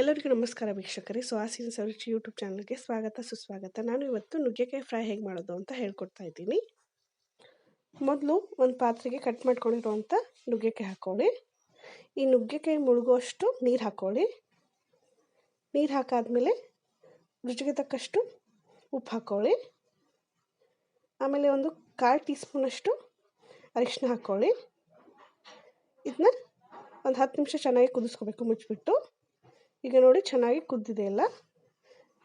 ಎಲ್ಲರಿಗೂ ನಮಸ್ಕಾರ ವೀಕ್ಷಕರೇ. ಸುಹಾಸಿನಿ ಸರುಚಿ ಯೂಟ್ಯೂಬ್ ಚಾನಲ್ಗೆ ಸ್ವಾಗತ, ಸುಸ್ವಾಗತ. ನಾನು ಇವತ್ತು ನುಗ್ಗೆಕಾಯಿ ಫ್ರೈ ಹೇಗೆ ಮಾಡೋದು ಅಂತ ಹೇಳ್ಕೊಡ್ತಾ ಇದ್ದೀನಿ. ಮೊದಲು ಒಂದು ಪಾತ್ರೆಗೆ ಕಟ್ ಮಾಡ್ಕೊಂಡಿರುವಂಥ ನುಗ್ಗೆಕಾಯಿ ಹಾಕ್ಕೊಳ್ಳಿ. ಈ ನುಗ್ಗೆಕಾಯಿ ಮುಳುಗುವಷ್ಟು ನೀರು ಹಾಕ್ಕೊಳ್ಳಿ. ನೀರು ಹಾಕಾದ್ಮೇಲೆ ರುಚಿಗೆ ತಕ್ಕಷ್ಟು ಉಪ್ಪು ಹಾಕ್ಕೊಳ್ಳಿ. ಆಮೇಲೆ ಒಂದು ಕಾಲು ಟೀ ಸ್ಪೂನಷ್ಟು ಅರಿಶಿನ ಹಾಕ್ಕೊಳ್ಳಿ. ಇದನ್ನ ಒಂದು ಹತ್ತು ನಿಮಿಷ ಚೆನ್ನಾಗಿ ಕುದಿಸ್ಕೋಬೇಕು, ಮುಚ್ಚಿಬಿಟ್ಟು. ಈಗ ನೋಡಿ ಚೆನ್ನಾಗಿ ಕುದ್ದಿದೆ ಎಲ್ಲ.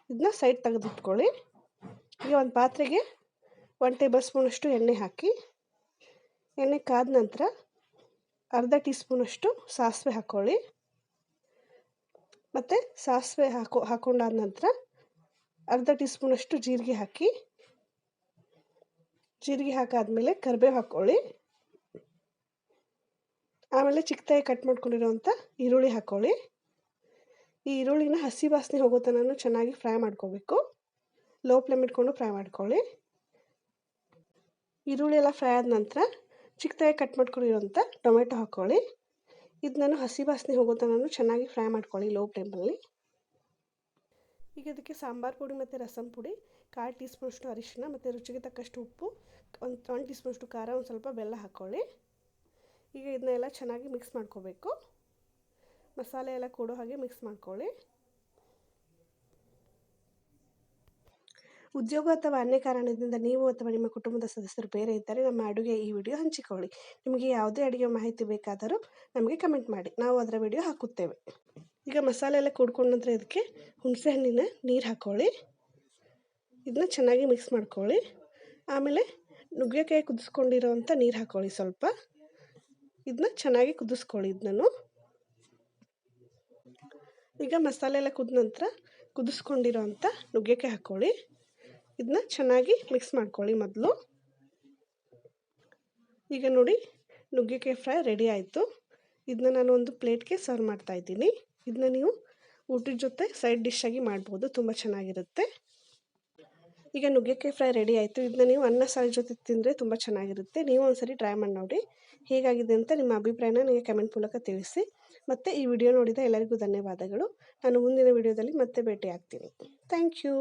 ಇದನ್ನ ಸೈಡ್ ತೆಗೆದಿಟ್ಕೊಳ್ಳಿ. ಈಗ ಒಂದು ಪಾತ್ರೆಗೆ ಒನ್ ಟೇಬಲ್ ಸ್ಪೂನಷ್ಟು ಎಣ್ಣೆ ಹಾಕಿ, ಎಣ್ಣೆ ಕಾದ ನಂತರ ಅರ್ಧ ಟೀ ಸ್ಪೂನಷ್ಟು ಸಾಸಿವೆ ಹಾಕ್ಕೊಳ್ಳಿ ಮತ್ತು ಸಾಸಿವೆ ಹಾಕೋ, ಹಾಕೊಂಡಾದ ನಂತರ ಅರ್ಧ ಟೀ ಸ್ಪೂನಷ್ಟು ಜೀರಿಗೆ ಹಾಕಿ, ಜೀರಿಗೆ ಹಾಕಾದ್ಮೇಲೆ ಕರಿಬೇವು ಹಾಕ್ಕೊಳ್ಳಿ ಆಮೇಲೆ ಚಿಕ್ಕದಾಗಿ ಕಟ್ ಮಾಡ್ಕೊಂಡಿರೋವಂಥ ಈರುಳ್ಳಿ ಹಾಕ್ಕೊಳ್ಳಿ ಈ ಈರುಳ್ಳಿನ ಹಸಿ ವಾಸನೆ ಹೋಗೋ ತನಕ ಚೆನ್ನಾಗಿ ಫ್ರೈ ಮಾಡ್ಕೋಬೇಕು. ಲೋ ಫ್ಲೇಮ್ ಇಟ್ಕೊಂಡು ಫ್ರೈ ಮಾಡ್ಕೊಳ್ಳಿ. ಈರುಳ್ಳಿ ಎಲ್ಲ ಫ್ರೈ ಆದ ನಂತರ ಚಿಕ್ಕದಾಗಿ ಕಟ್ ಮಾಡ್ಕೊಂಡಿರೋಂಥ ಟೊಮೆಟೊ ಹಾಕ್ಕೊಳ್ಳಿ ಇದನ್ನು ನಾನು ಹಸಿ ವಾಸನೆ ಹೋಗೋ ತನಕ ಚೆನ್ನಾಗಿ ಫ್ರೈ ಮಾಡ್ಕೊಳ್ಳಿ ಲೋ ಫ್ಲೇಮಲ್ಲಿ. ಈಗ ಅದಕ್ಕೆ ಸಾಂಬಾರು ಪುಡಿ ಮತ್ತು ರಸಂ ಪುಡಿ, ಕಾಲು ಟೀ ಸ್ಪೂನಷ್ಟು ಅರಿಶಿನ ಮತ್ತು ರುಚಿಗೆ ತಕ್ಕಷ್ಟು ಉಪ್ಪು, ಒಂದು ಒಂದು ಟೀ ಸ್ಪೂನಷ್ಟು ಖಾರ, ಒಂದು ಸ್ವಲ್ಪ ಬೆಲ್ಲ ಹಾಕ್ಕೊಳ್ಳಿ ಈಗ ಇದನ್ನೆಲ್ಲ ಚೆನ್ನಾಗಿ ಮಿಕ್ಸ್ ಮಾಡ್ಕೋಬೇಕು. ಮಸಾಲೆ ಎಲ್ಲ ಕೂಡೋ ಹಾಗೆ ಮಿಕ್ಸ್ ಮಾಡ್ಕೊಳ್ಳಿ. ಉದ್ಯೋಗ ಅಥವಾ ಅನ್ಯ ಕಾರಣದಿಂದ ನೀವು ಅಥವಾ ನಿಮ್ಮ ಕುಟುಂಬದ ಸದಸ್ಯರು ಬೇರೆ ಇದ್ದರೆ ನಮ್ಮ ಅಡುಗೆ ಈ ವಿಡಿಯೋ ಹಂಚಿಕೊಳ್ಳಿ. ನಿಮಗೆ ಯಾವುದೇ ಅಡುಗೆ ಮಾಹಿತಿ ಬೇಕಾದರೂ ನಮಗೆ ಕಮೆಂಟ್ ಮಾಡಿ. ನಾವು ಅದರ ವಿಡಿಯೋ ಹಾಕುತ್ತೇವೆ. ಈಗ ಮಸಾಲೆ ಎಲ್ಲ ಕೂಡ್ಕೊಂಡ ನಂತರ ಇದಕ್ಕೆ ಹುಣಸೆ ಹಣ್ಣಿನ ನೀರು ಹಾಕ್ಕೊಳ್ಳಿ ಇದನ್ನ ಚೆನ್ನಾಗಿ ಮಿಕ್ಸ್ ಮಾಡ್ಕೊಳ್ಳಿ. ಆಮೇಲೆ ನುಗ್ಗೆಕಾಯಿ ಕುದಿಸ್ಕೊಂಡಿರೋವಂಥ ನೀರು ಹಾಕ್ಕೊಳ್ಳಿ ಸ್ವಲ್ಪ. ಇದನ್ನ ಚೆನ್ನಾಗಿ ಕುದಿಸ್ಕೊಳ್ಳಿ ಇದನ್ನು. ಈಗ ಮಸಾಲೆ ಎಲ್ಲ ಕುದ ನಂತರ ಕುದಿಸ್ಕೊಂಡಿರೋ ಅಂಥ ನುಗ್ಗೆಕಾಯಿ ಹಾಕ್ಕೊಳ್ಳಿ ಇದನ್ನ ಚೆನ್ನಾಗಿ ಮಿಕ್ಸ್ ಮಾಡ್ಕೊಳ್ಳಿ ಮೊದಲು. ಈಗ ನೋಡಿ ನುಗ್ಗೆಕಾಯಿ ಫ್ರೈ ರೆಡಿ ಆಯಿತು. ಇದನ್ನ ನಾನು ಒಂದು ಪ್ಲೇಟ್ಗೆ ಸರ್ವ್ ಮಾಡ್ತಾ ಇದ್ದೀನಿ. ಇದನ್ನ ನೀವು ಊಟದ ಜೊತೆ ಸೈಡ್ ಡಿಶ್ಶಾಗಿ ಮಾಡ್ಬೋದು, ತುಂಬ ಚೆನ್ನಾಗಿರುತ್ತೆ. ಈಗ ನುಗ್ಗೆಕಾಯಿ ಫ್ರೈ ರೆಡಿ ಆಯಿತು. ಇದನ್ನ ನೀವು ಅನ್ನ, ಸಾರು ಜೊತೆ ತಿಂದರೆ ತುಂಬ ಚೆನ್ನಾಗಿರುತ್ತೆ. ನೀವು ಒಂದ್ಸರಿ ಟ್ರೈ ಮಾಡಿ ನೋಡಿ ಹೇಗಾಗಿದೆ ಅಂತ ನಿಮ್ಮ ಅಭಿಪ್ರಾಯನ ನನಗೆ ಕಮೆಂಟ್ ಮೂಲಕ ತಿಳಿಸಿ. ಮತ್ತು ಈ ವಿಡಿಯೋ ನೋಡಿದ ಎಲ್ಲರಿಗೂ ಧನ್ಯವಾದಗಳು. ನಾನು ಮುಂದಿನ ವಿಡಿಯೋದಲ್ಲಿ ಮತ್ತೆ ಭೇಟಿ ಆಗ್ತೀನಿ ಥ್ಯಾಂಕ್ ಯು